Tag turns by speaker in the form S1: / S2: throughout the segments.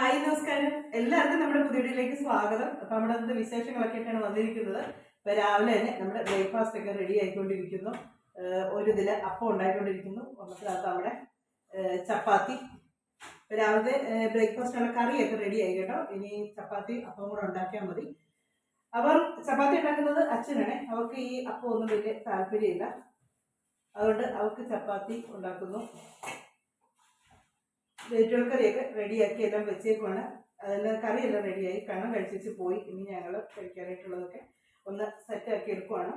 S1: Hi നമസ്കാരം. എല്ലാവർക്കും നമ്മുടെ പുതിയ വീഡിയോയിലേക്ക് സ്വാഗതം. അപ്പൊ നമ്മുടെ അടുത്ത് വിശേഷങ്ങളൊക്കെ വന്നിരിക്കുന്നത്. ഇപ്പൊ രാവിലെ തന്നെ നമ്മുടെ ബ്രേക്ക്ഫാസ്റ്റ് ഒക്കെ റെഡി ആയിക്കൊണ്ടിരിക്കുന്നു. ഒരു ഇതിൽ അപ്പം ഉണ്ടായിക്കൊണ്ടിരിക്കുന്നു. ഒന്നത്തിനകത്ത് നമ്മുടെ ചപ്പാത്തി. ഇപ്പൊ രാവിലത്തെ ബ്രേക്ക്ഫാസ്റ്റിനുള്ള കറിയൊക്കെ റെഡി ആയി കേട്ടോ. ഇനി ചപ്പാത്തി അപ്പം കൂടെ ഉണ്ടാക്കിയാൽ മതി. അവർ ചപ്പാത്തി ഉണ്ടാക്കുന്നത് അച്ഛനാണ്. അവർക്ക് ഈ അപ്പം ഒന്നും വലിയ താല്പര്യമില്ല. അതുകൊണ്ട് അവർക്ക് ചപ്പാത്തി ഉണ്ടാക്കുന്നു. വെജിറ്റബിൾ കറിയൊക്കെ റെഡിയാക്കി എല്ലാം വെച്ചേക്കുവാണ്. അതെല്ലാം കറിയെല്ലാം റെഡിയായി. കണ്ണം കഴിച്ചിട്ട് പോയി. ഇനി ഞങ്ങൾ കഴിക്കാനായിട്ടുള്ളതൊക്കെ ഒന്ന് സെറ്റാക്കി എടുക്കുവാണ്.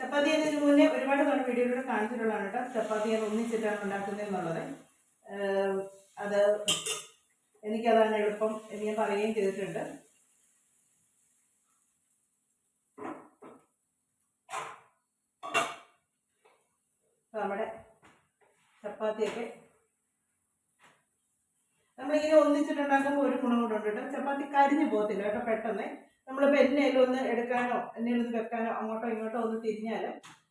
S1: ചപ്പാത്തി എന്നതിന് മുന്നേ ഒരുപാട് തവണ വീഡിയോയിലൂടെ കാണിച്ചിട്ടുള്ളതാണ് കേട്ടോ. ചപ്പാത്തി ഞാൻ ഒന്നിച്ചിട്ടാണ് ഉണ്ടാക്കുന്നത് എന്നുള്ളത് അത് എനിക്കതാണ് എളുപ്പം എന്ന് ഞാൻ പറയുകയും ചെയ്തിട്ടുണ്ട്. നമ്മുടെ ചപ്പാത്തിയൊക്കെ നമ്മളിങ്ങനെ ഒന്നിച്ചിട്ടുണ്ടാക്കുമ്പോൾ ഒരു ഗുണം കൂടെ ഉണ്ട് കേട്ടോ. ചപ്പാത്തി കരിഞ്ഞു പോകത്തില്ല കേട്ടോ പെട്ടെന്ന്. നമ്മളിപ്പോൾ എന്നേലും ഒന്ന് എടുക്കാനോ എന്നേലും ഒന്ന് വെക്കാനോ അങ്ങോട്ടോ ഇങ്ങോട്ടോ ഒന്ന് തിരിഞ്ഞാൽ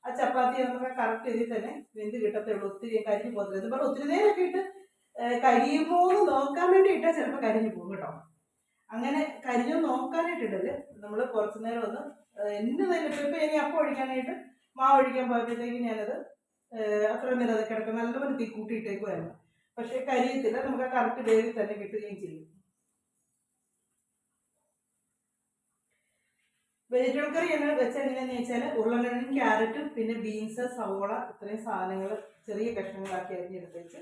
S1: ആ ചപ്പാത്തി നമുക്ക് കറക്റ്റ് ചെയ്തിട്ട് തന്നെ വെന്ത് കിട്ടത്തേ ഉള്ളൂ ഒത്തിരി കരിഞ്ഞു പോകത്തില്ല. ഇതുപോലെ ഒത്തിരി നേരമൊക്കെ ഇട്ട് കരിയുമോ എന്ന് നോക്കാൻ വേണ്ടി ഇട്ടാൽ ചിലപ്പോൾ കരിഞ്ഞു പോകും കേട്ടോ. അങ്ങനെ കരിഞ്ഞു നോക്കാനായിട്ടിട്ടത് നമ്മൾ കുറച്ചു നേരം ഒന്ന് എന്ത് നേരം ഇപ്പം ഇനി അപ്പം ഒഴിക്കാനായിട്ട് മാവ് ഒഴിക്കാൻ പോയപ്പോഴത്തേക്ക് ഞാനത് അത്ര നേരം അത് കിടക്കും. നല്ലപോലെ തീ കൂട്ടിയിട്ടേക്കുമായിരുന്നു പക്ഷേ കരിയത്തില്ല. നമുക്ക് ആ കറക്റ്റ് വേവിൽ തന്നെ കിട്ടുകയും ചെയ്യും. വെജിറ്റബിൾ കറി എന്ന് വെച്ചാൽ എങ്ങനെയാന്ന് വെച്ചാൽ ഉരുളക്കിഴങ്ങും ക്യാരറ്റും പിന്നെ ബീൻസ് സവോള ഇത്രയും സാധനങ്ങൾ ചെറിയ കഷ്ണങ്ങളാക്കി അരിഞ്ഞെടുത്ത് വെച്ച്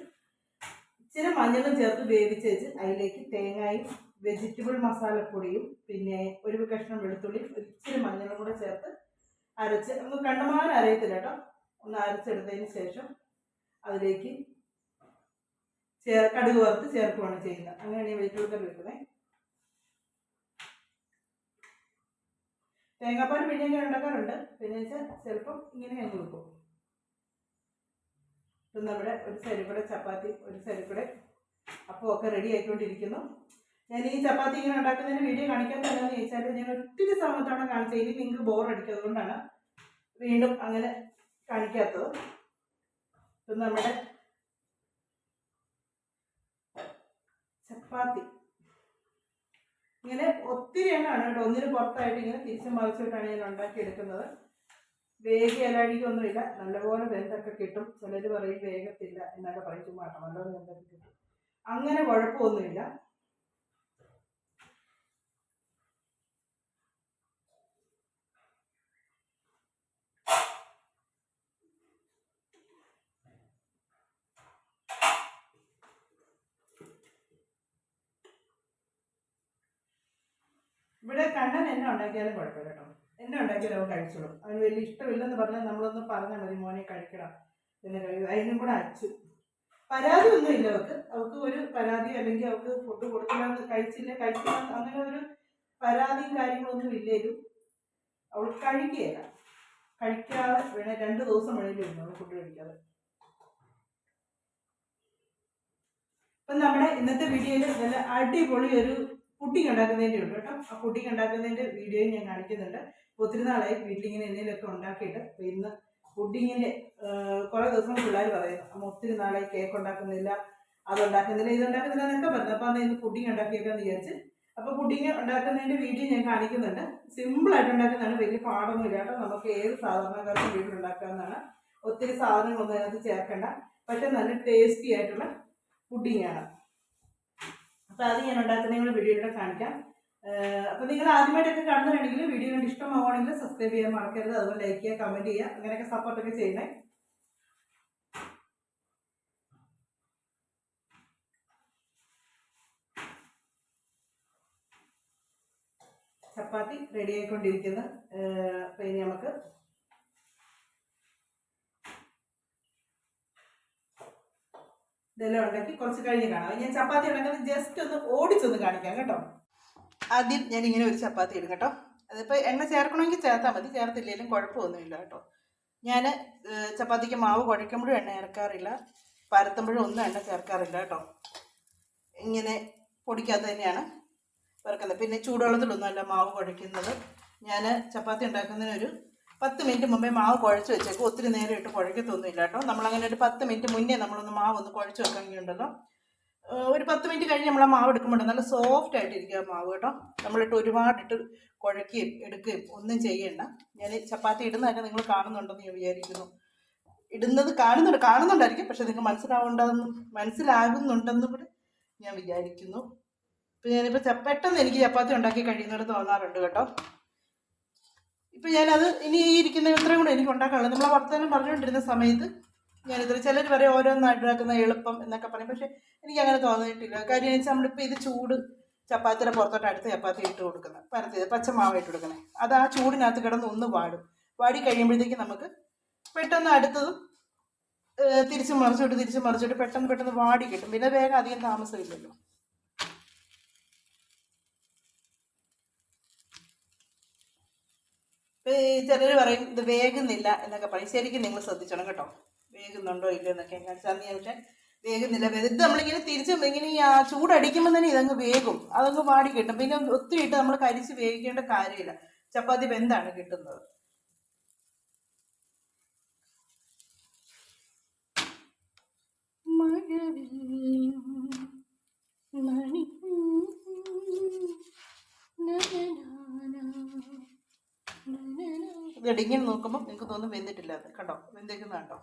S1: ഇച്ചിരി മഞ്ഞളും ചേർത്ത് വേവിച്ച് വെച്ച് അതിലേക്ക് തേങ്ങയും വെജിറ്റബിൾ മസാലപ്പൊടിയും പിന്നെ ഒരു കഷ്ണം വെളുത്തുള്ളിയും ഇച്ചിരി മഞ്ഞളും കൂടെ ചേർത്ത് അരച്ച് നമുക്ക് കണ്ടമാനം അരയത്തില്ല കേട്ടോ. ഒന്ന് അരച്ചെടുത്തതിന് ശേഷം അതിലേക്ക് ചേർ കടുക് വറുത്ത് ചേർക്കുകയാണ് ചെയ്യുന്നത്. അങ്ങനെയാണ് ഈ വെജിറ്റബിൾ കറി വെക്കുന്നത് തേങ്ങാപ്പാൽ പിന്നെ ഉണ്ടാക്കാറുണ്ട്. പിന്നെ വെച്ചാൽ ചിലപ്പം ഇങ്ങനെ ഞങ്ങൾ കൊടുക്കും ഇപ്പം നമ്മുടെ ഒരു സൈഡിൽ ചപ്പാത്തി ഒരു സൈഡിൽ കൂടെ ഒക്കെ റെഡി ആയിക്കൊണ്ടിരിക്കുന്നു. ഞാൻ ഈ ചപ്പാത്തി ഇങ്ങനെ ഉണ്ടാക്കുന്നതിന് വീഡിയോ കാണിക്കാൻ തന്നെ ചോദിച്ചാൽ ഞാൻ ഒത്തിരി സമയത്താണ് കാണിച്ചത് ഇനി നിങ്ങൾക്ക് അതുകൊണ്ടാണ് വീണ്ടും അങ്ങനെ കാണിക്കാത്തത്. ഇപ്പം നമ്മുടെ ചപ്പാത്തി. ഇങ്ങനെ ഒത്തിരി എണ്ണമാണ് കേട്ടോ. ഒന്നിന് പുറത്തായിട്ട് ഇങ്ങനെ തിരിച്ചും മറിച്ചിട്ടാണ് ഞാൻ ഉണ്ടാക്കിയെടുക്കുന്നത്. വേഗം ഇലടിക്കൊന്നുമില്ല നല്ലപോലെ വെന്തൊക്കെ കിട്ടും. ചിലർ പറയും വേഗത്തില്ല എന്നൊക്കെ പറയും. ചുമ്മാ നല്ലപോലെ വെന്തൊക്കെ കിട്ടും. അങ്ങനെ കുഴപ്പമൊന്നുമില്ല. ഇവിടെ കണ്ണൻ എന്നെ ഉണ്ടാക്കിയാലും കുഴപ്പമില്ല കേട്ടോ. എന്നെ ഉണ്ടാക്കി അവൻ കഴിച്ചോളും. അവന് വലിയ ഇഷ്ടമില്ലെന്ന് പറഞ്ഞാൽ നമ്മളൊന്ന് പറഞ്ഞാൽ മതി മോനെ കഴിക്കണം പിന്നെ കഴിയും. അതിനും കൂടെ അച്ചു. പരാതി ഒന്നുമില്ല അവൾക്ക് അവൾക്ക് ഒരു പരാതി അല്ലെങ്കിൽ അവൾക്ക് ഫുഡ് കൊടുക്കില്ല കഴിച്ചില്ല കഴിക്കില്ല അങ്ങനെ ഒരു പരാതിയും കാര്യങ്ങളൊന്നും ഇല്ലേലും അവൾ കഴിക്കുകയില്ല കഴിക്കാതെ വേണേ രണ്ട് ദിവസം വേണേലും അവൾ ഫുഡ് കഴിക്കാതെ. അപ്പം നമ്മുടെ ഇന്നത്തെ വീഡിയോയിൽ നല്ല അടിപൊളി ഒരു പുഡിങ് ഉണ്ടാക്കുന്നതിന്റെ ഉണ്ട് കേട്ടോ. ആ പുഡിങ് ഉണ്ടാക്കുന്നതിന്റെ വീഡിയോയും ഞാൻ കാണിക്കുന്നുണ്ട്. ഒത്തിരി നാളായി വീട്ടിലിങ്ങനെ എന്തെങ്കിലുമൊക്കെ ഉണ്ടാക്കിയിട്ട് ഇന്ന് പുഡിങ്ങിന്റെ കുറേ ദിവസം പിള്ളേർ പറയുന്നു. അമ്മ ഒത്തിരി നാളായി കേക്ക് ഉണ്ടാക്കുന്നില്ല അത് ഉണ്ടാക്കുന്നില്ല ഇത് ഉണ്ടാക്കുന്നില്ല എന്നൊക്കെ പറഞ്ഞു. അപ്പോൾ അന്ന് ഇന്ന് പുഡിങ് ഉണ്ടാക്കിയേക്കാന്ന് വിചാരിച്ച്. അപ്പോൾ പുഡിങ് ഉണ്ടാക്കുന്നതിന്റെ വീഡിയോ ഞാൻ കാണിക്കുന്നുണ്ട്. സിമ്പിളായിട്ട് ഉണ്ടാക്കുന്നതാണ് വലിയ പാടൊന്നുമില്ല കേട്ടോ. നമുക്ക് ഏത് സാധാരണക്കാർക്കും വീട്ടിലുണ്ടാക്കാവുന്നതാണ് ഒത്തിരി സാധനങ്ങളൊന്നും അതിനകത്ത് ചേർക്കണ്ട. പക്ഷെ നല്ല ടേസ്റ്റി ആയിട്ടുള്ള പുഡിങ്ങാണ്. അപ്പോൾ അത് ഞാൻ ഉണ്ടാക്കുന്ന വീഡിയോയിലൂടെ കാണിക്കാം. അപ്പോൾ നിങ്ങൾ ആദ്യമായിട്ടൊക്കെ കാണുന്നതാണെങ്കിൽ വീഡിയോ കണ്ട് ഇഷ്ടമാവുകയാണെങ്കിൽ സബ്സ്ക്രൈബ് ചെയ്യാൻ മറക്കരുത്. അതുപോലെ ലൈക്ക് ചെയ്യുക കമന്റ് ചെയ്യുക അങ്ങനെയൊക്കെ സപ്പോർട്ടൊക്കെ ചെയ്യണേ. ചപ്പാത്തി റെഡി ആയിക്കൊണ്ടിരിക്കുന്നു. അപ്പോൾ ഇനി നമുക്ക് ഇതെല്ലാം ഉണ്ടാക്കി കുറച്ച് കഴിഞ്ഞ് കാണാം. ഞാൻ ചപ്പാത്തി ഉണ്ടാക്കുന്നത് ജസ്റ്റ് ഒന്ന് ഓടിച്ചൊന്ന് കാണിക്കാം കേട്ടോ. ആദ്യം ഞാൻ ഇങ്ങനെ ഒരു ചപ്പാത്തി ഇടും കേട്ടോ. അതിപ്പോൾ എണ്ണ ചേർക്കണമെങ്കിൽ ചേർത്താൽ മതി. ചേർത്തില്ലെങ്കിലും കുഴപ്പമൊന്നുമില്ല കേട്ടോ. ഞാൻ ചപ്പാത്തിക്ക് മാവ് കുഴയ്ക്കുമ്പോഴും എണ്ണ ചേർക്കാറില്ല. പരത്തുമ്പോഴും ഒന്നും എണ്ണ ചേർക്കാറില്ല കേട്ടോ. ഇങ്ങനെ പൊടിക്കാത്ത തന്നെയാണ് വറുക്കുന്നത്. പിന്നെ ചൂടുവെള്ളത്തിലൊന്നുമല്ല മാവ് കുഴയ്ക്കുന്നത് ഞാൻ ചപ്പാത്തി ഉണ്ടാക്കുന്നതിനൊരു പത്ത് മിനിറ്റ് മുമ്പേ മാവ് കുഴച്ച് വെച്ചേക്കും. ഒത്തിരി നേരം ഇട്ട് കുഴക്കത്തൊന്നുമില്ല കേട്ടോ. നമ്മളങ്ങനെ ഒരു പത്ത് മിനിറ്റ് മുന്നേ നമ്മളൊന്ന് മാവ് ഒന്ന് കുഴച്ച് വെക്കണമെങ്കിൽ ഉണ്ടല്ലോ. ഒരു പത്ത് മിനിറ്റ് കഴിഞ്ഞ് നമ്മൾ ആ മാവ് എടുക്കുമ്പോൾ നല്ല സോഫ്റ്റ് ആയിട്ടിരിക്കുക മാവ് കേട്ടോ. നമ്മളിട്ട് ഒരുപാടിട്ട് കുഴക്കുകയും എടുക്കുകയും ഒന്നും ചെയ്യണ്ട. ഞാൻ ചപ്പാത്തി ഇടുന്നതൊക്കെ നിങ്ങൾ കാണുന്നുണ്ടെന്ന് ഞാൻ വിചാരിക്കുന്നു. ഇടുന്നത് കാണുന്നുണ്ട് കാണുന്നുണ്ടായിരിക്കും. പക്ഷെ നിങ്ങൾക്ക് മനസ്സിലാവേണ്ടതെന്നും മനസ്സിലാകുന്നുണ്ടെന്ന് കൂടെ ഞാൻ വിചാരിക്കുന്നു. ഇപ്പം ഞാനിപ്പോൾ പെട്ടെന്ന് എനിക്ക് ചപ്പാത്തി ഉണ്ടാക്കി കഴിയുന്നവർ തോന്നാറുണ്ട് കേട്ടോ. ഇപ്പം ഞാനത് ഇനി ഈ ഇരിക്കുന്ന ഇത്രയും കൂടെ എനിക്ക് ഉണ്ടാക്കാനുള്ളത്. നമ്മളെ വർത്തമാനം പറഞ്ഞുകൊണ്ടിരുന്ന സമയത്ത് ഞാനിത്ര ചിലർ പറയും ഓരോന്നായിട്ട് ഉണ്ടാക്കുന്ന എളുപ്പം എന്നൊക്കെ പറയും. പക്ഷെ എനിക്ക് അങ്ങനെ തോന്നിയിട്ടില്ല. കാര്യം വെച്ചാൽ നമ്മളിപ്പോൾ ഇത് ചൂട് ചപ്പാത്തിയുടെ പുറത്തോട്ട് അടുത്ത് ചപ്പാത്തി ഇട്ട് കൊടുക്കുന്നത് പരത്തിയത് പച്ചമാവ് ഇട്ട് കൊടുക്കുന്നത് അത് ആ ചൂടിനകത്ത് കിടന്ന് ഒന്ന് വാടും. വാടി കഴിയുമ്പോഴത്തേക്ക് നമുക്ക് പെട്ടെന്ന് അടുത്തതും തിരിച്ച് മറിച്ചോട്ട് തിരിച്ച് മറിച്ചോട്ട് പെട്ടെന്ന് പെട്ടെന്ന് വാടി കിട്ടും. പിന്നെ വേഗം അധികം താമസമില്ലല്ലോ. ചിലർ പറയും ഇത് വേഗുന്നില്ല എന്നൊക്കെ പറയും. ശരിക്കും നിങ്ങൾ ശ്രദ്ധിച്ചോണം കേട്ടോ. വേഗുന്നുണ്ടോ ഇല്ലയോ എന്നൊക്കെ കാണിച്ചാൽ ഞാൻ പക്ഷേ വേകുന്നില്ല. ഇത് നമ്മളിങ്ങനെ തിരിച്ച് ഇങ്ങനെ ഈ ആ ചൂടടിക്കുമ്പോൾ തന്നെ ഇതങ്ങ് വേകും. അതങ്ങ് വാടി കിട്ടും. പിന്നെ ഒത്തിരി ഇട്ട് നമ്മൾ കരിച്ച് വേവിക്കേണ്ട കാര്യമില്ല. ചപ്പാത്തി വെന്താണ് കിട്ടുന്നത്? ഇത് ഇടിങ്ങനെ നോക്കുമ്പോൾ നിങ്ങൾക്ക് തോന്നും വെന്തിട്ടില്ല. കണ്ടോ? വെന്തേക്കുന്ന കണ്ടോ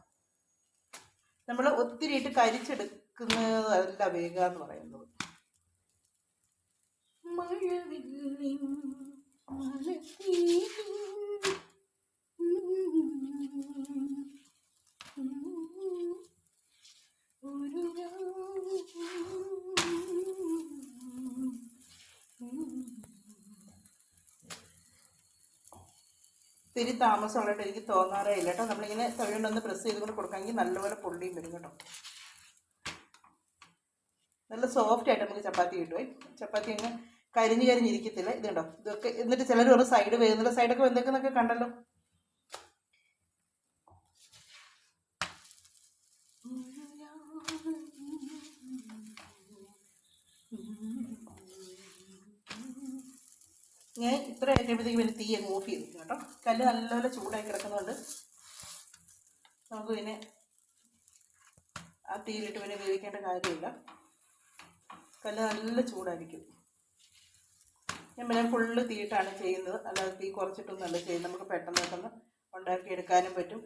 S1: നമ്മൾ ഒത്തിരി ഇട്ട് കരിച്ചെടുക്കുന്നതല്ല വേഗ എന്ന് പറയുന്നത്. മഴവില്ലിൻ മലർത്തീരും ഒരു ഇത്തിരി താമസമുള്ളതായിട്ട് എനിക്ക് തോന്നാറേ ഇല്ല കേട്ടോ. നമ്മളിങ്ങനെ തവിണ്ടൊന്ന് പ്രസ് ചെയ്തുകൊണ്ട് കൊടുക്കാമെങ്കിൽ നല്ലപോലെ പൊള്ളിയും വരും കേട്ടോ. നല്ല സോഫ്റ്റ് ആയിട്ട് നമുക്ക് ചപ്പാത്തി കിട്ടുമേ ചപ്പാത്തി അങ്ങ് കരിഞ്ഞ് കരിഞ്ഞിരിക്കത്തില്ല ഇത് കണ്ടോ? ഇതൊക്കെ എന്നിട്ട് ചിലർ ഒരു സൈഡ് വേകുന്നില്ല സൈഡൊക്കെ വെന്തേക്കുന്നൊക്കെ കണ്ടല്ലോ? ഞാൻ ഇത്ര കഴിയുമ്പോഴത്തേക്ക് പിന്നെ തീ അങ്ങ് ഓഫ് ചെയ്തിരിക്കും കേട്ടോ. കല്ല് നല്ലപോലെ ചൂടായി കിടക്കുന്നുണ്ട് നമുക്ക് പിന്നെ ആ തീയിലിട്ട് പിന്നെ വേവിക്കേണ്ട കാര്യമില്ല. കല്ല് നല്ല ചൂടായിരിക്കും. ഞാൻ പിന്നെ ഫുള്ള് തീയിട്ടാണ് ചെയ്യുന്നത്. അല്ലാതെ തീ കുറച്ചിട്ടൊന്നുമല്ല ചെയ്യുന്നത്. നമുക്ക് പെട്ടെന്ന് പെട്ടെന്ന് ഉണ്ടാക്കിയെടുക്കാനും പറ്റും.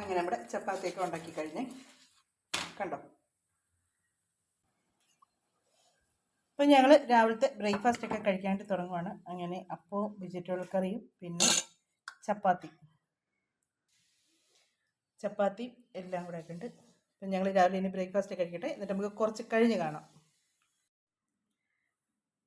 S1: അങ്ങനെ നമ്മുടെ ചപ്പാത്തിയൊക്കെ ഉണ്ടാക്കി കഴിഞ്ഞേ കണ്ടോ? അപ്പം ഞങ്ങൾ രാവിലത്തെ ബ്രേക്ക്ഫാസ്റ്റ് ഒക്കെ കഴിക്കാനായിട്ട് തുടങ്ങുവാണ്. അങ്ങനെ അപ്പോൾ വെജിറ്റബിൾ കറിയും പിന്നെ ചപ്പാത്തി. ചപ്പാത്തി എല്ലാം കൂടെ ഒക്കെ ഉണ്ട് അപ്പം ഞങ്ങൾ രാവിലെ ഇനി ബ്രേക്ക്ഫാസ്റ്റ് കഴിക്കട്ടെ. എന്നിട്ട് നമുക്ക് കുറച്ച് കഴിഞ്ഞ് കാണാം.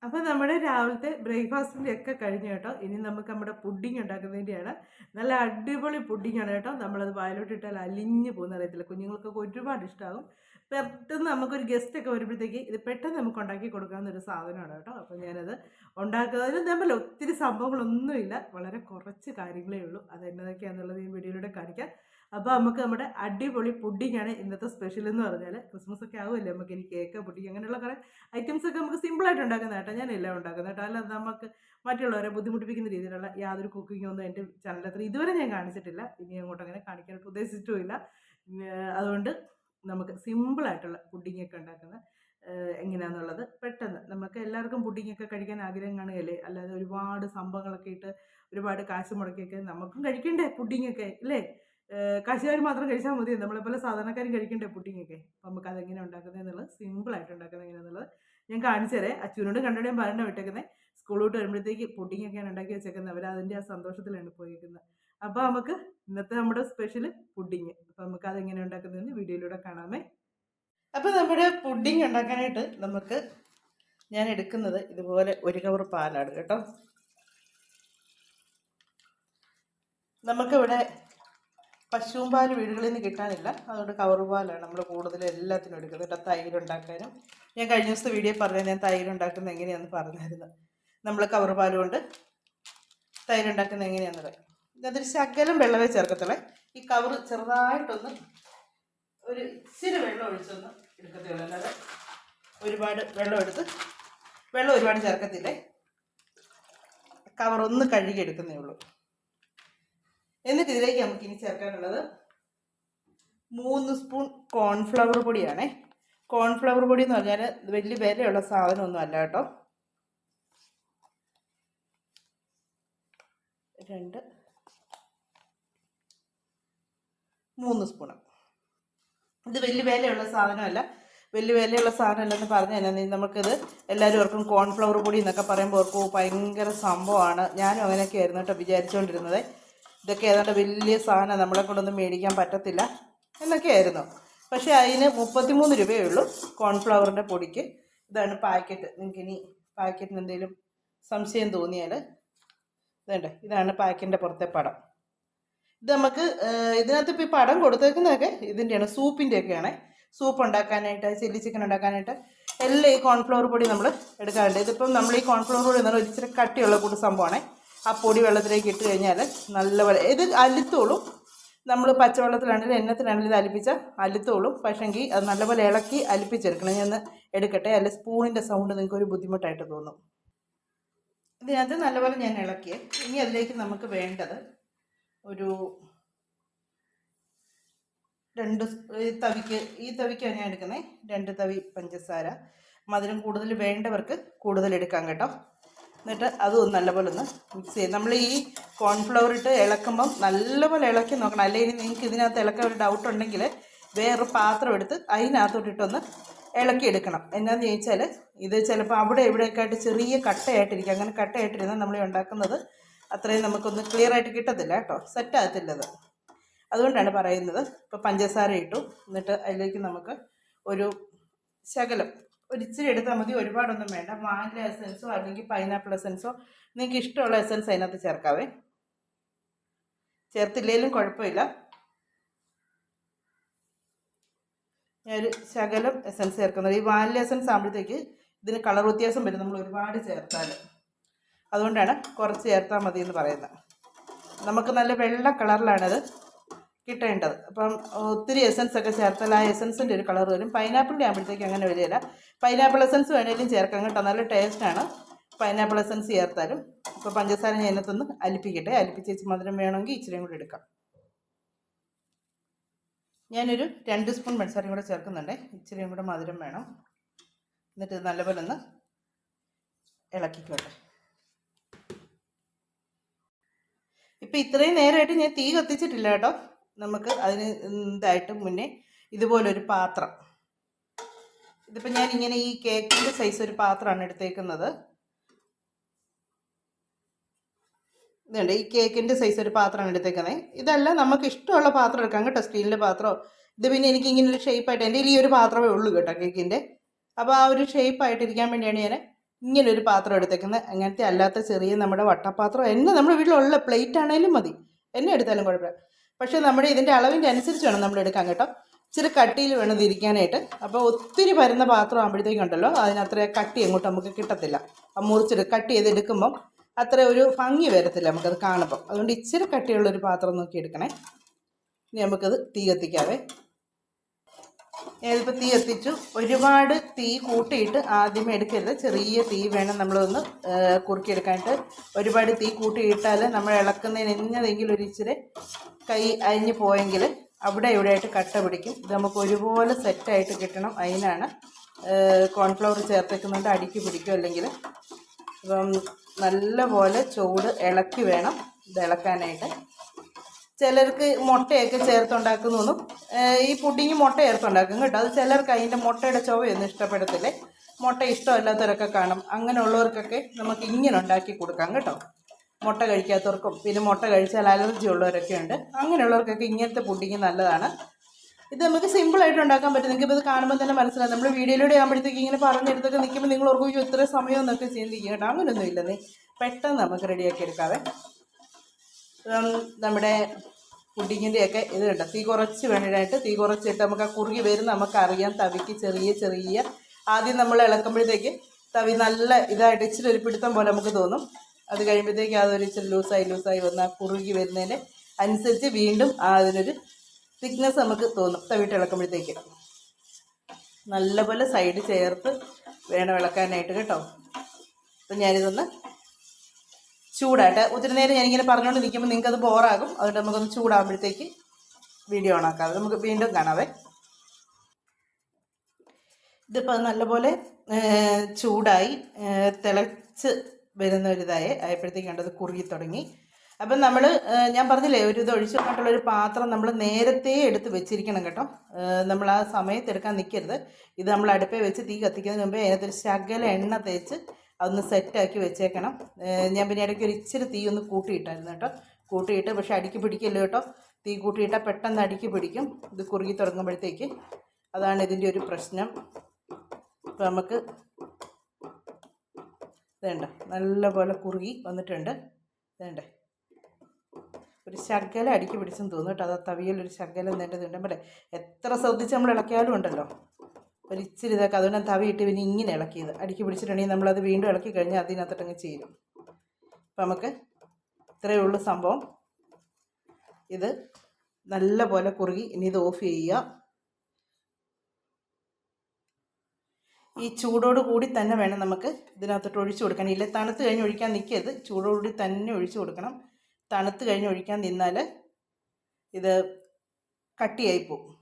S1: അപ്പോൾ നമ്മുടെ രാവിലത്തെ ബ്രേക്ക്ഫാസ്റ്റിന്റെ ഒക്കെ കഴിഞ്ഞു കേട്ടോ. ഇനി നമുക്ക് നമ്മുടെ പുഡിംഗ് ഉണ്ടാക്കുന്നതിന്റെയാണ് നല്ല അടിപൊളി പുഡിങ് ആണ് കേട്ടോ. നമ്മളത് വായിലോട്ടിട്ടാൽ അലിഞ്ഞു പോകുന്ന അറിയത്തില്ല. കുഞ്ഞുങ്ങൾക്കൊക്കെ ഒരുപാട് ഇഷ്ടമാകും പെട്ടെന്ന് നമുക്കൊരു ഗസ്റ്റ് ഒക്കെ വരുമ്പോഴത്തേക്ക് ഇത് പെട്ടെന്ന് നമുക്ക് ഉണ്ടാക്കി കൊടുക്കാവുന്ന ഒരു സാധനമാണ് കേട്ടോ. അപ്പോൾ ഞാനത് ഉണ്ടാക്കുന്നതിന് തമ്മിൽ ഒത്തിരി സംഭവങ്ങളൊന്നുമില്ല. വളരെ കുറച്ച് കാര്യങ്ങളേ ഉള്ളൂ. അത് എന്നതൊക്കെയാണെന്നുള്ളത് ഈ വീഡിയോയിലൂടെ കാണിക്കാം. അപ്പോൾ നമുക്ക് നമ്മുടെ അടിപൊളി പുഡിങ്ങാണ് ഇന്നത്തെ സ്പെഷ്യൽ എന്ന് പറഞ്ഞാൽ ക്രിസ്മസ് ഒക്കെ ആവുമല്ലേ നമുക്ക് ഇനി കേക്ക് പുഡിങ് അങ്ങനെയുള്ള കുറേ ഐറ്റംസ് ഒക്കെ നമുക്ക് സിമ്പിളായിട്ട് ഉണ്ടാക്കുന്ന കേട്ടോ. ഞാൻ എല്ലാം ഉണ്ടാക്കുന്ന കേട്ടോ. അല്ലാതെ നമുക്ക് മറ്റുള്ളവരെ ബുദ്ധിമുട്ടിപ്പിക്കുന്ന രീതിയിലുള്ള യാതൊരു കുക്കിംഗ് ഒന്നും എന്റെ ചാനലത്ര ഇതുവരെ ഞാൻ കാണിച്ചിട്ടില്ല. ഇനി അങ്ങോട്ട് അങ്ങനെ കാണിക്കാനായിട്ട് ഉദ്ദേശിച്ചിട്ടുമില്ല. അതുകൊണ്ട് നമുക്ക് സിമ്പിളായിട്ടുള്ള പുഡിങ്ങൊക്കെ ഉണ്ടാക്കുന്ന എങ്ങനെയാന്നുള്ളത് പെട്ടെന്ന് നമുക്ക് എല്ലാവർക്കും പുഡിങ്ങൊക്കെ കഴിക്കാൻ ആഗ്രഹം കാണുകയല്ലേ? അല്ലാതെ ഒരുപാട് സംഭവങ്ങളൊക്കെ ഇട്ട് ഒരുപാട് കാശ് മുടക്കിയൊക്കെ നമുക്കും കഴിക്കണ്ടേ പുഡിങ്ങൊക്കെ അല്ലേ? കാശുകാർ മാത്രം കഴിച്ചാൽ മതി. നമ്മളെപ്പോലെ സാധാരണക്കാരും കഴിക്കണ്ടേ ഒക്കെ അപ്പം നമുക്ക് അതെങ്ങനെ ഉണ്ടാക്കുന്നത് എന്നുള്ളത് സിമ്പിളായിട്ട് ഉണ്ടാക്കുന്നത് എങ്ങനെയാണെന്നുള്ളത് ഞാൻ കാണിച്ചു തരാം. അച്ഛനോട് കണ്ടോടെയും പറയണ്ട വിട്ടേക്കുന്നത് സ്കൂൾ വിട്ട് വരുമ്പോഴത്തേക്ക് ആണ് ഉണ്ടാക്കി വെച്ചേക്കുന്നത് അവർ അതിന്റെ ആ സന്തോഷത്തിലാണ് പോയിരിക്കുന്നത് അപ്പോൾ നമുക്ക് ഇന്നത്തെ നമ്മുടെ സ്പെഷ്യൽ പുഡിങ്. അപ്പം നമുക്ക് അതെങ്ങനെ ഉണ്ടാക്കുന്നതെന്ന് വീഡിയോയിലൂടെ കാണാമേ. അപ്പോൾ നമ്മുടെ പുഡിങ് ഉണ്ടാക്കാനായിട്ട് നമുക്ക് ഞാൻ എടുക്കുന്നത് ഇതുപോലെ ഒരു കവർ പാലാണ് കേട്ടോ. നമുക്കിവിടെ പശുവും പാൽ വീടുകളിൽ നിന്ന് കിട്ടാനില്ല. അതുകൊണ്ട് കവർ പാലാണ് നമ്മൾ കൂടുതലും എല്ലാത്തിനും എടുക്കുന്നത്. തൈര് ഉണ്ടാക്കാനും. ഞാൻ കഴിഞ്ഞ ദിവസത്തെ വീഡിയോ പറഞ്ഞത് ഞാൻ തൈര് ഉണ്ടാക്കുന്നത് എങ്ങനെയാണെന്ന് പറഞ്ഞായിരുന്നു. നമ്മൾ കവർ പാൽ കൊണ്ട് തൈര് ഉണ്ടാക്കുന്നത് എങ്ങനെയാണെന്ന് പറയാം അതൊരു ശകലം വെള്ളമേ ചേർക്കത്തുള്ളേ. ഈ കവർ ചെറുതായിട്ടൊന്ന് ഒരു ഇച്ചിരി വെള്ളം ഒഴിച്ചൊന്ന് എടുക്കത്തുള്ളൂ. അല്ലാതെ ഒരുപാട് വെള്ളം എടുത്ത് വെള്ളം ഒരുപാട് ചേർക്കത്തില്ലേ? കവർ ഒന്ന് കഴുകി എടുക്കുന്നേ ഉള്ളൂ. എന്നിട്ട് ഇതിലേക്ക് നമുക്ക് ഇനി ചേർക്കാനുള്ളത് മൂന്ന് സ്പൂൺ കോൺഫ്ലവർ പൊടിയാണേ. കോൺഫ്ലവർ പൊടി എന്ന് പറഞ്ഞാൽ വലിയ വിലയുള്ള സാധനമൊന്നും അല്ല കേട്ടോ. രണ്ട്. മൂന്ന് സ്പൂണ് ഇത് വലിയ വിലയുള്ള സാധനമല്ല. വലിയ വിലയുള്ള സാധനമല്ലെന്ന് പറഞ്ഞു കഴിഞ്ഞാൽ നമുക്കിത് എല്ലാവരും ഓർക്കും കോൺഫ്ലവർ പൊടി എന്നൊക്കെ പറയുമ്പോൾ ഓർക്കും ഭയങ്കര സംഭവമാണ്. ഞാനും അങ്ങനെയൊക്കെ ആയിരുന്നു കേട്ടോ വിചാരിച്ചുകൊണ്ടിരുന്നത് ഇതൊക്കെ ഏതാണ്ട് വലിയ സാധനം നമ്മളെ കൊണ്ടൊന്നും മേടിക്കാൻ പറ്റത്തില്ല എന്നൊക്കെയായിരുന്നു പക്ഷേ അതിന് മുപ്പത്തിമൂന്ന് രൂപയേ ഉള്ളൂ കോൺഫ്ലവറിന്റെ പൊടിക്ക്. ഇതാണ് പാക്കറ്റ്. നിങ്ങൾക്ക് ഇനി പാക്കറ്റിന് എന്തെങ്കിലും സംശയം തോന്നിയാൽ ഇതുണ്ട്. ഇതാണ് പാക്കിന്റെ പുറത്തെ പടം. ഇത് നമുക്ക് ഇതിനകത്ത് ഇപ്പോൾ ഈ പടം കൊടുത്തേക്കുന്നതൊക്കെ ഇതിന്റെയാണ് സൂപ്പിന്റെയൊക്കെയാണ്. സൂപ്പ് ഉണ്ടാക്കാനായിട്ട് ചില്ലി ചിക്കൻ ഉണ്ടാക്കാനായിട്ട് എല്ലാം ഈ കോൺഫ്ലവർ പൊടി നമ്മൾ എടുക്കാറുണ്ട്. ഇതിപ്പം നമ്മൾ ഈ കോൺഫ്ലവർ പൊടി എന്ന് പറഞ്ഞാൽ ഒരിച്ചിരി കട്ടിയുള്ള കൂട്ട് സംഭവമാണ്. ആ പൊടി വെള്ളത്തിലേക്ക് ഇട്ട് കഴിഞ്ഞാൽ നല്ലപോലെ ഇത് അലുത്തോളും. നമ്മൾ പച്ചവെള്ളത്തിലാണെങ്കിലും എണ്ണത്തിലാണെങ്കിലും ഇത് അലിപ്പിച്ച അലുത്തോളും. പക്ഷെങ്കിൽ അത് നല്ലപോലെ ഇളക്കി അലിപ്പിച്ചെടുക്കണം. ഞാൻ എടുക്കട്ടെ. അല്ല സ്പൂണിന്റെ സൗണ്ട് നിങ്ങൾക്ക് ഒരു ബുദ്ധിമുട്ടായിട്ട് തോന്നും. ഇതിനകത്ത് നല്ലപോലെ ഞാൻ ഇളക്കി. ഇനി അതിലേക്ക് നമുക്ക് വേണ്ടത് ഒരു രണ്ട് തവിക്ക് ഈ തവിക്കാണ് ഞാൻ എടുക്കുന്നത് രണ്ട് തവി പഞ്ചസാര. മധുരം കൂടുതൽ വേണ്ടവർക്ക് കൂടുതൽ എടുക്കാം കേട്ടോ. എന്നിട്ട് അതും നല്ലപോലെ ഒന്ന് മിക്സ് ചെയ്യും. നമ്മൾ ഈ കോൺഫ്ലവർ ഇട്ട് ഇളക്കുമ്പം നല്ലപോലെ ഇളക്കി നോക്കണം. അല്ലെങ്കിൽ നിങ്ങൾക്ക് ഇതിനകത്ത് ഇളക്കാൻ ഒരു ഡൗട്ട് ഉണ്ടെങ്കിൽ വേറൊരു പാത്രം എടുത്ത് അതിനകത്തോട്ടിട്ടൊന്ന് ഇളക്കിയെടുക്കണം. എന്നാന്ന് ചോദിച്ചാൽ ഇത് ചിലപ്പോൾ അവിടെ ഇവിടെയൊക്കെ ആയിട്ട് ചെറിയ കട്ടയായിട്ടിരിക്കും. അങ്ങനെ കട്ടയായിട്ടിരുന്നാൽ നമ്മൾ ഉണ്ടാക്കുന്നത് അത്രയും നമുക്കൊന്ന് ക്ലിയർ ആയിട്ട് കിട്ടത്തില്ല കേട്ടോ. സെറ്റ് ആകത്തില്ലത്. അതുകൊണ്ടാണ് പറയുന്നത്. ഇപ്പോൾ പഞ്ചസാര ഇട്ടു. എന്നിട്ട് അതിലേക്ക് നമുക്ക് ഒരു ശകലം ഒരു ഇച്ചിരി എടുത്താൽ മതി ഒരുപാടൊന്നും വേണ്ട. വാനില എസൻസോ അല്ലെങ്കിൽ പൈനാപ്പിൾ എസൻസോ നിങ്ങൾക്ക് ഇഷ്ടമുള്ള എസൻസ് അതിനകത്ത് ചേർക്കാവേ. ചേർത്തില്ലെങ്കിലും കുഴപ്പമില്ല. ഞാനൊരു ശകലം എസൻസ് ചേർക്കുന്നത് ഈ വാനില എസൻസ് ആകുമ്പോഴത്തേക്ക് ഇതിന് കളർ വ്യത്യാസം വരും. നമ്മൾ ഒരുപാട് ചേർത്താൽ അതുകൊണ്ടാണ് കുറച്ച് ചേർത്താൽ മതി എന്ന് പറയുന്നത്. നമുക്ക് നല്ല വെള്ള കളറിലാണത്. കിട്ടേണ്ടത്. അപ്പം ഒത്തിരി എസൻസ് ഒക്കെ ചേർത്താൽ ആ എസൻസിന്റെ ഒരു കളർ വരും. പൈനാപ്പിളിന്റെ ആകുമ്പോഴത്തേക്ക് അങ്ങനെ വരികയില്ല. പൈനാപ്പിൾ എസൻസ് വേണേലും ചേർക്കാം കേട്ടോ. നല്ല ടേസ്റ്റാണ് പൈനാപ്പിൾ എസൻസ് ചേർത്താലും. ഇപ്പോൾ പഞ്ചസാര ഞാൻ അതിനകത്തൊന്ന് അലിപ്പിക്കട്ടെ. അലിപ്പിച്ച് വെച്ച് മധുരം വേണമെങ്കിൽ ഇച്ചിരിയും കൂടി എടുക്കാം. ഞാനൊരു രണ്ട് സ്പൂൺ പഞ്ചസാരയും കൂടെ ചേർക്കുന്നുണ്ട്. ഇച്ചിരിയും കൂടെ മധുരം വേണം. എന്നിട്ട് നല്ലപോലെ ഒന്ന് ഇളക്കിക്കോട്ടെ. ഇപ്പം ഇത്രയും നേരമായിട്ട് ഞാൻ തീ കത്തിച്ചിട്ടില്ല കേട്ടോ. നമുക്ക് അതിന് ഇതായിട്ട് മുന്നേ ഇതുപോലൊരു പാത്രം. ഇതിപ്പോൾ ഞാൻ ഇങ്ങനെ ഈ കേക്കിന്റെ സൈസ് ഒരു പാത്രമാണ് എടുത്തേക്കുന്നത്. ഇതുണ്ട് ഈ കേക്കിന്റെ സൈസ് ഒരു പാത്രമാണ് എടുത്തേക്കുന്നത്. ഇതല്ല നമുക്ക് ഇഷ്ടമുള്ള പാത്രം എടുക്കാം കേട്ടോ സ്റ്റീലിന്റെ പാത്രമോ. ഇത് പിന്നെ എനിക്ക് ഇങ്ങനെ ഒരു ഷേപ്പായിട്ട് എന്റെ ഈ ഒരു പാത്രമേ ഉള്ളൂ കേട്ടോ കേക്കിന്റെ അപ്പോൾ ആ ഒരു ഷേപ്പായിട്ടിരിക്കാൻ വേണ്ടിയാണ് ഞാൻ ഇങ്ങനെ ഒരു പാത്രം എടുത്തേക്കുന്നത്. അങ്ങനത്തെ അല്ലാത്ത ചെറിയ നമ്മുടെ വട്ടപ്പാത്രം എന്നെ നമ്മുടെ വീട്ടിലുള്ള പ്ലേറ്റ് ആണെങ്കിലും മതി. എന്നെ എടുത്താലും കുഴപ്പമില്ല. പക്ഷേ നമ്മുടെ ഇതിന്റെ അളവിന്റെ അനുസരിച്ച് വേണം നമ്മൾ എടുക്കാൻ കേട്ടോ. ഇച്ചിരി കട്ടിയിൽ വേണം തിരിക്കാനായിട്ട് അപ്പോൾ ഒത്തിരി വരുന്ന പാത്രം ആകുമ്പോഴത്തേക്കുണ്ടല്ലോ അതിനത്ര കട്ടി അങ്ങോട്ട് നമുക്ക് കിട്ടത്തില്ല. മുറിച്ചെടു കട്ട് ചെയ്തെടുക്കുമ്പം അത്ര ഒരു ഭംഗി വരത്തില്ല നമുക്കത് കാണുമ്പം. അതുകൊണ്ട് ഇച്ചിരി കട്ടിയുള്ളൊരു പാത്രം നോക്കി എടുക്കണേ. ഇനി നമുക്കത് തീ കത്തിക്കാവേ. ഞാനിപ്പോൾ തീ എത്തിച്ചു. ഒരുപാട് തീ കൂട്ടിയിട്ട് ആദ്യമേ എടുക്കരുത്. ചെറിയ തീ വേണം നമ്മളൊന്ന് കുറുക്കിയെടുക്കാനായിട്ട്. ഒരുപാട് തീ കൂട്ടിയിട്ടാൽ നമ്മൾ ഇളക്കുന്നതിന് എന്നതെങ്കിലും ഒരു ഇച്ചിരി കൈ അരിഞ്ഞു പോയെങ്കിൽ അവിടെ ഇവിടെ ആയിട്ട് കട്ട പിടിക്കും. ഇത് നമുക്ക് ഒരുപോലെ സെറ്റായിട്ട് കിട്ടണം അതിനാണ്. കോൺഫ്ലവർ ചേർത്തേക്കുന്നുണ്ട് അടിക്ക് പിടിക്കും അല്ലെങ്കിൽ അപ്പം നല്ലപോലെ ചൂട് ഇളക്കി വേണം ഇത് ഇളക്കാനായിട്ട്. ചിലർക്ക് മുട്ടയൊക്കെ ചേർത്തുണ്ടാക്കുന്നു ഈ പുഡിങ് മുട്ട ചേർത്തുണ്ടാക്കും കേട്ടോ. അത് ചിലർക്ക് അതിന്റെ മുട്ടയുടെ ചുവയൊന്നും ഇഷ്ടപ്പെടത്തില്ലേ. മുട്ട ഇഷ്ടമല്ലാത്തവരൊക്കെ കാണും. അങ്ങനെയുള്ളവർക്കൊക്കെ നമുക്ക് ഇങ്ങനെ ഉണ്ടാക്കി കൊടുക്കാം കേട്ടോ. മുട്ട കഴിക്കാത്തവർക്കും പിന്നെ മുട്ട കഴിച്ചാൽ അലർജി ഉള്ളവരൊക്കെ ഉണ്ട്. അങ്ങനെയുള്ളവർക്കൊക്കെ ഇങ്ങനത്തെ പുഡിങ് നല്ലതാണ്. ഇത് നമുക്ക് സിമ്പിളായിട്ട് ഉണ്ടാക്കാൻ പറ്റും. നിങ്ങൾക്ക് ഇത് കാണുമ്പോൾ തന്നെ മനസ്സിലാകും നമ്മൾ വീഡിയോയിലൂടെ ആകുമ്പോഴത്തേക്ക് ഇങ്ങനെ പറഞ്ഞെടുത്തൊക്കെ നിൽക്കുമ്പോൾ നിങ്ങൾ ഓർക്കും "അയ്യോ, ഇത്ര സമയം എന്നൊക്കെ ചിന്തിക്കും കേട്ടോ. അങ്ങനെയൊന്നും ഇല്ലെന്നേ. പെട്ടെന്ന് നമുക്ക് റെഡിയാക്കി എടുക്കാവേ. നമ്മുടെ പുഡിങ്ങിന്റെയൊക്കെ ഇത് കണ്ട? തീ കുറച്ച് വേണ്ടിയിട്ട് തീ കുറച്ചിട്ട് നമുക്ക് ആ കുറുകി വരുന്ന നമുക്കറിയാം. തവിക്ക് ചെറിയ ചെറിയ. ആദ്യം നമ്മൾ ഇളക്കുമ്പോഴത്തേക്ക് തവി നല്ല ഇതായിട്ട് ഇച്ചിരി ഒരു പിടുത്തം പോലെ നമുക്ക് തോന്നും. അത് കഴിയുമ്പോഴത്തേക്ക് അതൊരു ഇച്ചിരി ലൂസായി ലൂസായി വന്ന് ആ കുറുകി വരുന്നതിന് അനുസരിച്ച് വീണ്ടും ആ അതിനൊരു തിക്നെസ് നമുക്ക് തോന്നും തവിട്ട് ഇളക്കുമ്പോഴത്തേക്ക്. നല്ലപോലെ സൈഡ് ചേർത്ത് വേണം ഇളക്കാനായിട്ട് കേട്ടോ. അപ്പം ഞാനിതൊന്ന് ചൂടായിട്ട്. ഒത്തിരി നേരം ഞാനിങ്ങനെ പറഞ്ഞുകൊണ്ട് നിൽക്കുമ്പോൾ നിങ്ങൾക്ക് അത് ബോറാകും. അതുകൊണ്ട് നമുക്കൊന്ന് ചൂടാകുമ്പോഴത്തേക്ക് വീഡിയോ ഓണാക്കാം നമുക്ക് വീണ്ടും കാണാവേ. ഇതിപ്പോൾ നല്ലപോലെ ചൂടായി തിളച്ച് വരുന്ന ഒരിതായി ആയപ്പോഴത്തേക്ക് കണ്ടത് കുറുകി തുടങ്ങി. അപ്പം നമ്മൾ ഞാൻ പറഞ്ഞില്ലേ ഒരു ഇത് ഒഴിച്ചു വെക്കാനുള്ള ഒരു പാത്രം നമ്മൾ നേരത്തെ എടുത്ത് വെച്ചിരിക്കണം കേട്ടോ. നമ്മൾ ആ സമയത്ത് എടുക്കാൻ നിൽക്കരുത്. ഇത് നമ്മൾ അടുപ്പേ വെച്ച് തീ കത്തിക്കുന്നതിന് മുമ്പേ അതിനകത്തൊരു ശകല എണ്ണ തേച്ച് അതൊന്ന് സെറ്റാക്കി വെച്ചേക്കണം. ഞാൻ പിന്നെ ഇടയ്ക്ക് ഒരു ഇച്ചിരി തീ ഒന്ന് കൂട്ടിയിട്ടായിരുന്നു കേട്ടോ. കൂട്ടിയിട്ട് പക്ഷേ അടിക്ക് പിടിക്കില്ല കേട്ടോ. തീ കൂട്ടിയിട്ടാൽ പെട്ടെന്ന് അടിക്ക് പിടിക്കും. ഇത് കുറുകി തുടങ്ങുമ്പോഴത്തേക്ക് അതാണ് ഇതിന്റെ ഒരു പ്രശ്നം. അപ്പോൾ നമുക്ക് വേണ്ട നല്ലപോലെ കുറുകി വന്നിട്ടുണ്ട്. വേണ്ടേ ഒരു ശകലം അടിക്ക് പിടിച്ചെന്ന് തോന്നുന്നു കേട്ടോ. അത് തവിയൽ ഒരു ശകലം നേണ്ടതുണ്ട് നമ്മുടെ എത്ര ശ്രദ്ധിച്ച് നമ്മൾ ഇളക്കിയാലും ഉണ്ടല്ലോ. ഒരു ഇച്ചിരി ഇതൊക്കെ അതുകൊണ്ട് തവിയിട്ട് പിന്നെ ഇങ്ങനെ ഇളക്കിയത്. അടുക്കി പിടിച്ചിട്ടുണ്ടെങ്കിൽ നമ്മളത് വീണ്ടും ഇളക്കി കഴിഞ്ഞാൽ അതിനകത്തോട്ടങ്ങ് ചേരും. അപ്പം നമുക്ക് ഇത്രയേ ഉള്ളൂ സംഭവം. ഇത് നല്ല പോലെ കുറുകി ഇനി ഇത് ഓഫ് ചെയ്യുക. ഈ ചൂടോട് കൂടി തന്നെ വേണം നമുക്ക് ഇതിനകത്തോട്ട് ഒഴിച്ചു കൊടുക്കാൻ. ഇല്ല തണുത്ത് കഴിഞ്ഞ് ഒഴിക്കാൻ നിൽക്കരുത്. ചൂടോടുകൂടി തന്നെ ഒഴിച്ചു കൊടുക്കണം. തണുത്ത് കഴിഞ്ഞ് ഒഴിക്കാൻ നിന്നാൽ ഇത് കട്ടിയായി പോകും.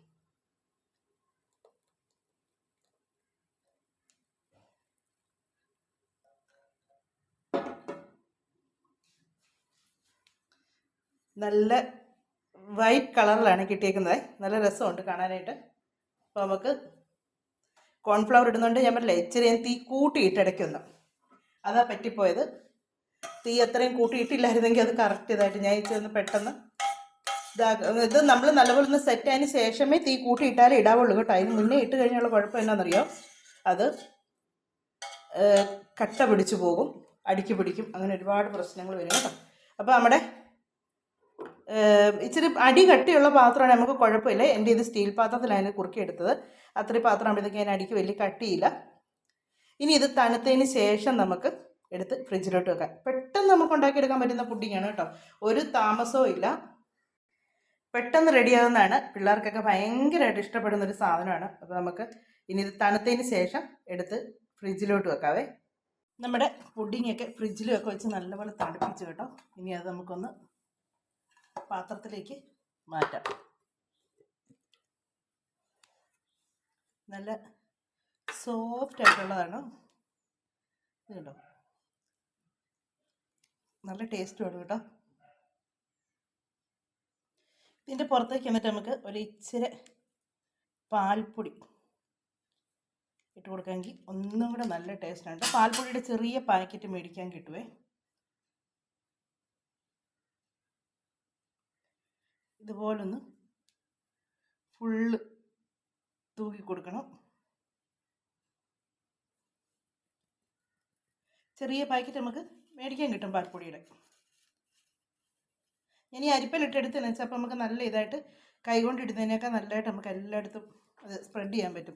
S1: നല്ല വൈറ്റ് കളറിലാണ് കിട്ടിയേക്കുന്നത്. നല്ല രസമുണ്ട് കാണാനായിട്ട്. അപ്പോൾ നമുക്ക് കോൺഫ്ലവർ ഇടുന്നുണ്ട്. ഞാൻ പറഞ്ഞില്ലേ ഇച്ചിരി തീ കൂട്ടിയിട്ട് ഇടയ്ക്കൊന്ന്. അതാ പറ്റിപ്പോയത്. തീ അത്രയും കൂട്ടിയിട്ടില്ലായിരുന്നെങ്കിൽ അത് കറക്റ്റ് ഇതായിട്ട് ഞാൻ ഇച്ചിരി പെട്ടെന്ന് ഇതാക്കും ഇത് നമ്മൾ നല്ലപോലെ ഒന്ന് സെറ്റ് ആയതിന് ശേഷമേ തീ കൂട്ടിയിട്ടാലേ ഇടാവുള്ളൂ കേട്ടോ. അതിന് മുന്നേ ഇട്ട് കഴിഞ്ഞുള്ള കുഴപ്പം എന്നാണെന്നറിയോ അത് കട്ട പിടിച്ചു പോകും. അടുക്കി പിടിക്കും. അങ്ങനെ ഒരുപാട് പ്രശ്നങ്ങൾ വരും കേട്ടോ. അപ്പോൾ നമ്മുടെ ഇച്ചിരി അടി കട്ടിയുള്ള പാത്രമാണ് നമുക്ക് കുഴപ്പമില്ല. എന്റെ ഇത് സ്റ്റീൽ പാത്രത്തിലാണ് കുറുക്കിയെടുത്തത്. അത്രയും പാത്രം ആകുമ്പോഴത്തേക്ക് അതിന് അടിക്ക് വലിയ കട്ടിയില്ല. ഇനി ഇത് തണുത്തതിന് ശേഷം നമുക്ക് എടുത്ത് ഫ്രിഡ്ജിലോട്ട് വെക്കാം. പെട്ടെന്ന് നമുക്ക് ഉണ്ടാക്കിയെടുക്കാൻ പറ്റുന്ന പുഡിങ്ങാണ് കേട്ടോ. ഒരു താമസവും ഇല്ല. പെട്ടെന്ന് റെഡിയാകുന്നതാണ് പിള്ളേർക്കൊക്കെ ഭയങ്കരമായിട്ട് ഇഷ്ടപ്പെടുന്ന ഒരു സാധനമാണ്. അപ്പോൾ നമുക്ക് ഇനി ഇത് തണുത്തതിന് ശേഷം എടുത്ത് ഫ്രിഡ്ജിലോട്ട് വെക്കാവേ. നമ്മുടെ പുഡിങ്ങൊക്കെ ഫ്രിഡ്ജിലൊക്കെ വെച്ച് നല്ലപോലെ തണുപ്പിച്ച് കേട്ടോ. ഇനി അത് നമുക്കൊന്ന് പാത്രത്തിലേക്ക് മാറ്റാം. നല്ല സോഫ്റ്റ് ആയിട്ടുള്ളതാണ്. കേട്ടോ നല്ല ടേസ്റ്റും ആണ് കേട്ടോ. ഇതിന്റെ പുറത്തേക്ക് എന്നിട്ട് നമുക്ക് ഒരു ഇച്ചിരി പാൽപ്പൊടി ഇട്ട് കൊടുക്കാമെങ്കിൽ ഒന്നും കൂടെ നല്ല ടേസ്റ്റാണ് പാൽപ്പൊടിയുടെ ചെറിയ പാക്കറ്റ് മേടിക്കാൻ കിട്ടുവേ. ഇതുപോലൊന്ന് ഫുള്ള് തൂക്കി കൊടുക്കണം. ചെറിയ പാക്കറ്റ് നമുക്ക് മേടിക്കാൻ കിട്ടും പാൽപ്പൊടിയുടെ. ഇനി അരിപ്പലിട്ടെടുത്തതെന്ന് വെച്ചാൽ അപ്പോൾ നമുക്ക് നല്ല ഇതായിട്ട് കൈകൊണ്ട് ഇടുന്നതിനേക്കാൾ നല്ലതായിട്ട് നമുക്ക് എല്ലായിടത്തും അത് സ്പ്രെഡ് ചെയ്യാൻ പറ്റും.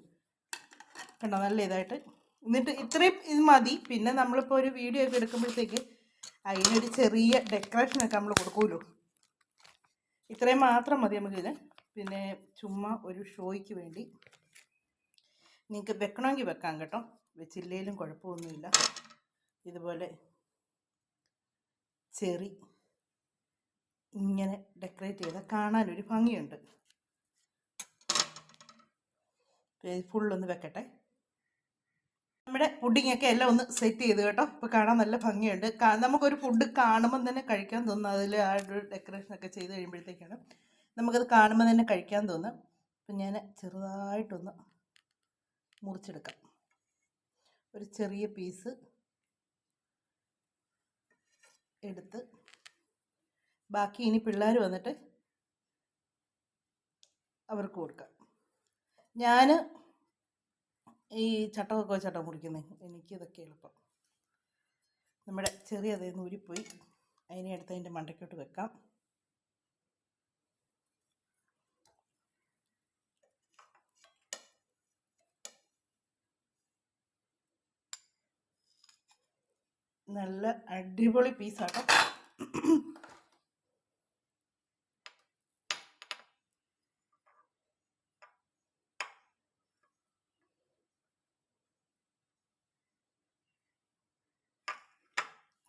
S1: കണ്ടോ? നല്ല ഇതായിട്ട്. എന്നിട്ട് ഇത്രയും ഇത് മതി. പിന്നെ നമ്മളിപ്പോൾ ഒരു വീഡിയോ ഒക്കെ എടുക്കുമ്പോഴത്തേക്ക് അതിനൊരു ചെറിയ ഡെക്കറേഷനൊക്കെ നമ്മൾ കൊടുക്കുമല്ലോ ഇത്രയും മാത്രം മതി നമുക്കിത് പിന്നെ ചുമ്മാ ഒരു ഷോയ്ക്ക് വേണ്ടി നിങ്ങൾക്ക് വെക്കണമെങ്കിൽ വെക്കാം കേട്ടോ. വെച്ചില്ലേലും കുഴപ്പമൊന്നുമില്ല. ഇതുപോലെ ചെറി ഇങ്ങനെ ഡെക്കറേറ്റ് ചെയ്താൽ കാണാനൊരു ഭംഗിയുണ്ട്. ഫുള്ളൊന്ന് വെക്കട്ടെ. നമ്മുടെ പുഡിങ്ങൊക്കെ എല്ലാം ഒന്ന് സെറ്റ് ചെയ്ത് കേട്ടോ. ഇപ്പോൾ കാണാൻ നല്ല ഭംഗിയുണ്ട്. നമുക്കൊരു ഫുഡ് കാണുമ്പം തന്നെ കഴിക്കാൻ തോന്നുന്നു അതിൽ ആ ഒരു ഡെക്കറേഷനൊക്കെ ചെയ്ത് കഴിയുമ്പോഴത്തേക്കാണ് നമുക്കത് കാണുമ്പോൾ തന്നെ കഴിക്കാൻ തോന്നുന്നു അപ്പം ഞാൻ ചെറുതായിട്ടൊന്ന് മുറിച്ചെടുക്കാം. ഒരു ചെറിയ പീസ് എടുത്ത് ബാക്കി ഇനി പിള്ളേർ വന്നിട്ട് അവർക്ക് കൊടുക്കാം. ഞാൻ ഈ ചട്ടമൊക്കെ വെച്ചാട്ടോ മുറിക്കുന്നത് എനിക്കിതൊക്കെ എളുപ്പം. നമ്മുടെ ചെറിയ അതേ ഊരിപ്പോയി. അതിനെ എടുത്ത് അതിന്റെ മണ്ടയ്ക്കോട്ട് വെക്കാം. നല്ല അടിപൊളി പീസാട്ടോ.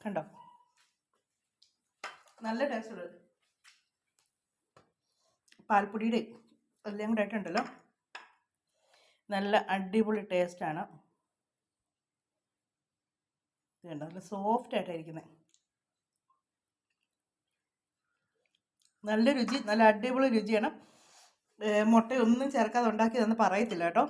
S1: കണ്ടോ? നല്ല ടേസ്റ്റ് ഉള്ളത്. പാൽപ്പൊടിയുടെ എല്ലാം കൂടെ ആയിട്ടുണ്ടല്ലോ. നല്ല അടിപൊളി ടേസ്റ്റാണ് കണ്ടോ? നല്ല സോഫ്റ്റ് ആയിട്ടായിരിക്കുന്നത് നല്ല രുചി നല്ല അടിപൊളി രുചിയാണ്. മുട്ടയൊന്നും ചേർക്കാതെ ഉണ്ടാക്കിയതെന്ന് പറയത്തില്ല കേട്ടോ.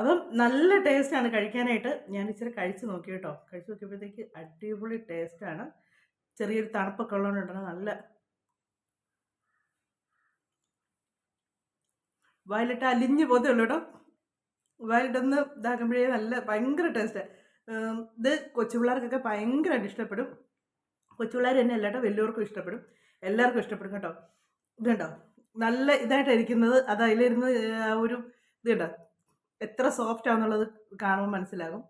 S1: അപ്പം നല്ല ടേസ്റ്റ് ആണ്. കഴിക്കാനായിട്ട് ഞാൻ ഇച്ചിരി കഴിച്ച് നോക്കി കേട്ടോ. കഴിച്ചു നോക്കിയപ്പോഴത്തേക്ക് അടിപൊളി ടേസ്റ്റ് ആണ്. ചെറിയൊരു തണുപ്പൊക്കെ ഉള്ളതുകൊണ്ടാണ് നല്ല വയലിട്ട് അലിഞ്ഞു പോകത്തേ ഉള്ളൂ കേട്ടോ. വയലിട്ടൊന്ന് ഇതാക്കുമ്പോഴേ നല്ല ഭയങ്കര ടേസ്റ്റ് ഇത് കൊച്ചു പിള്ളേർക്കൊക്കെ ഭയങ്കരമായിട്ട് ഇഷ്ടപ്പെടും. കൊച്ചു പിള്ളേർ തന്നെ അല്ല വലിയവർക്കും ഇഷ്ടപ്പെടും. എല്ലാവർക്കും ഇഷ്ടപ്പെടും കേട്ടോ. ഇത് കണ്ടോ നല്ല ഇതായിട്ടായിരിക്കുന്നത് അത് അതിലിരുന്ന് ഒരു ഇത് കണ്ടോ എത്ര സോഫ്റ്റ് ആണെന്നുള്ളത് കാണുമ്പോൾ മനസ്സിലാകും.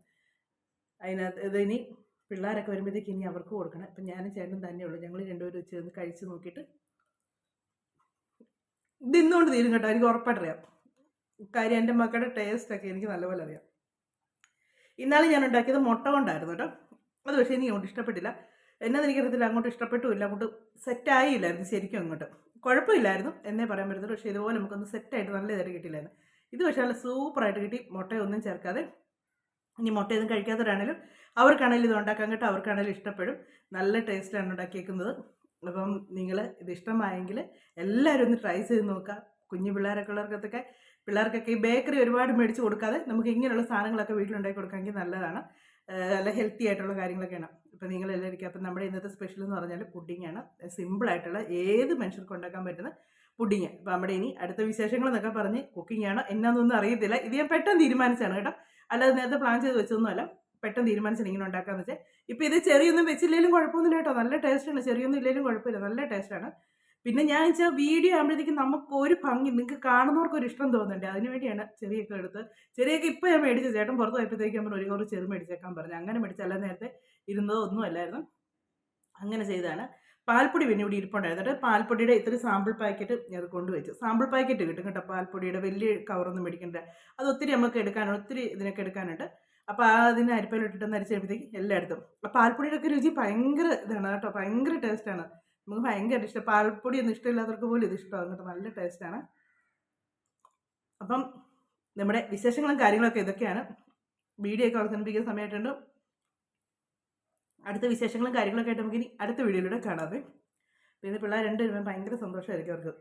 S1: അതിനകത്ത് ഇത് ഇനി പിള്ളേരൊക്കെ വരുമ്പോഴത്തേക്ക് ഇനി അവർക്ക് കൊടുക്കണം. ഇപ്പം ഞാനും ചേട്ടനും തന്നെയുള്ളൂ. ഞങ്ങൾ രണ്ടുപേരും ചേർന്ന് കഴിച്ച് നോക്കിയിട്ട് തിന്നുകൊണ്ട് തീരും കേട്ടോ. എനിക്ക് ഉറപ്പായിട്ടറിയാം. കാര്യം എന്റെ മക്കളുടെ ടേസ്റ്റൊക്കെ എനിക്ക് നല്ലപോലെ അറിയാം. ഇന്നാളെ ഞാൻ ഉണ്ടാക്കിയത് മുട്ട കൊണ്ടായിരുന്നു കേട്ടോ. അത് പക്ഷേ എനിക്ക് അങ്ങോട്ട് ഇഷ്ടപ്പെട്ടില്ല. എന്നത് എനിക്കറിയത്തില്ല അങ്ങോട്ട് ഇഷ്ടപ്പെട്ടുമില്ല അങ്ങോട്ട് സെറ്റായില്ലായിരുന്നു ശരിക്കും അങ്ങോട്ട്. കുഴപ്പമില്ലായിരുന്നു എന്നേ പറയാൻ പറ്റത്തുള്ളൂ. പക്ഷേ ഇതുപോലെ നമുക്കൊന്ന് സെറ്റായിട്ട് നല്ല ഇതായിട്ട് കിട്ടില്ലായിരുന്നു ഇത് പക്ഷേ നല്ല സൂപ്പറായിട്ട് കിട്ടി. മുട്ടയൊന്നും ചേർക്കാതെ. ഇനി മുട്ടയൊന്നും കഴിക്കാത്തവരാണേലും അവർക്കാണേലും ഇത് ഉണ്ടാക്കാൻ കേട്ടോ. അവർക്കാണേലും ഇഷ്ടപ്പെടും. നല്ല ടേസ്റ്റിലാണ് ഉണ്ടാക്കിയേക്കുന്നത്. അപ്പം നിങ്ങൾ ഇത് ഇഷ്ടമായെങ്കിൽ എല്ലാവരും ഒന്ന് ട്രൈ ചെയ്ത് നോക്കുക. കുഞ്ഞു പിള്ളേരൊക്കെ ഉള്ളവർക്കൊക്കെ പിള്ളേർക്കൊക്കെ ഈ ബേക്കറി ഒരുപാട് മേടിച്ച് കൊടുക്കാതെ നമുക്ക് ഇങ്ങനെയുള്ള സാധനങ്ങളൊക്കെ വീട്ടിലുണ്ടാക്കി കൊടുക്കാമെങ്കിൽ നല്ലതാണ്. നല്ല ഹെൽത്തി ആയിട്ടുള്ള കാര്യങ്ങളൊക്കെയാണ്. ഇപ്പം നിങ്ങൾ എല്ലാവർക്കും അപ്പം നമ്മുടെ ഇന്നത്തെ സ്പെഷ്യൽ എന്ന് പറഞ്ഞാൽ പുഡിംഗ് ആണ് സിമ്പിളായിട്ടുള്ള ഏത് മനുഷ്യർക്കും ഉണ്ടാക്കാൻ പറ്റുന്ന പുഡിങ്. അപ്പം നമ്മുടെ ഇനി അടുത്ത വിശേഷങ്ങൾ എന്നൊക്കെ പറഞ്ഞ് കുക്കിംഗ് ആണ്. എന്നാന്നൊന്നും അറിയത്തില്ല. ഇത് ഞാൻ പെട്ടെന്ന് തീരുമാനിച്ചാണ് കേട്ടോ. അല്ലാതെ നേരത്തെ പ്ലാൻ ചെയ്ത് വെച്ചൊന്നുമല്ല പെട്ടെന്ന് തീരുമാനിച്ചാണ് ഇങ്ങനെ ഉണ്ടാക്കാന്ന് വെച്ചാൽ ഇപ്പം ഇത് ചെറിയൊന്നും വെച്ചില്ലെങ്കിലും കുഴപ്പമൊന്നുമില്ല കേട്ടോ. നല്ല ടേസ്റ്റാണ് ചെറിയൊന്നും ഇല്ലെങ്കിലും കുഴപ്പമില്ല. നല്ല ടേസ്റ്റാണ് പിന്നെ ഞാൻ വെച്ചാൽ വീഡിയോ ആകുമ്പോഴത്തേക്കും നമുക്ക് ഒരു ഭംഗി നിങ്ങൾക്ക് കാണുന്നവർക്ക് ഒരു ഇഷ്ടം തോന്നുന്നുണ്ട്. അതിന് വേണ്ടിയാണ് ചെറിയൊക്കെ എടുത്ത് ചെറിയൊക്കെ ഇപ്പോൾ ഞാൻ മേടിച്ചത്. ചേട്ടൻ പുറത്ത് പോയപ്പോഴത്തേക്കും ഒരു കുറച്ച് ചെറു മേടിച്ചേക്കാൻ പറഞ്ഞു. അങ്ങനെ മേടിച്ചല്ല നേരത്തെ ഇരുന്നതോ ഒന്നും അല്ലായിരുന്നു. അങ്ങനെ ചെയ്തതാണ്. പാൽപ്പൊടി പിന്നെ ഇവിടെ ഇരിപ്പുണ്ടായിരുന്നു. കേട്ടോ പാൽപ്പൊടിയുടെ ഇത്തിരി സാമ്പിൾ പാക്കറ്റ് ഞാൻ കൊണ്ടുവച്ചു. സാമ്പിൾ പാക്കറ്റ് കിട്ടും കേട്ടോ പാൽപ്പൊടിയുടെ വലിയ കവറൊന്നും മേടിക്കണ്ട. അത് ഒത്തിരി നമുക്ക് എടുക്കാനുണ്ട് ഒത്തിരി ഇതിനൊക്കെ എടുക്കാനുണ്ട്. അപ്പോൾ ആ അതിന് അരിപ്പയിലിട്ടിട്ട് അരിച്ചപ്പോഴത്തേക്ക് എല്ലായിടത്തും. അപ്പോൾ പാൽപ്പൊടിയുടെ ഒക്കെ രുചി ഭയങ്കര ഇതാണ് കേട്ടോ ഭയങ്കര ടേസ്റ്റാണ് നമുക്ക് ഭയങ്കര ഇഷ്ടം. പാൽപ്പൊടി ഒന്നും ഇഷ്ടമില്ലാത്തവർക്ക് പോലും ഇത് ഇഷ്ടമാകും കേട്ടോ നല്ല ടേസ്റ്റാണ് അപ്പം നമ്മുടെ വിശേഷങ്ങളും കാര്യങ്ങളൊക്കെ ഇതൊക്കെയാണ്. വീഡിയോ ഒക്കെ അവസാനിപ്പിക്കുന്ന സമയമായിട്ടുണ്ട്. അടുത്ത വിശേഷങ്ങളും കാര്യങ്ങളൊക്കെ ആയിട്ട് നമുക്ക് ഇനി അടുത്ത വീഡിയോയിലൂടെ കാണാതെ പിന്നെ പിള്ളേർ രണ്ടുപേരും ഭയങ്കര സന്തോഷമായിരിക്കും അവർക്ക്.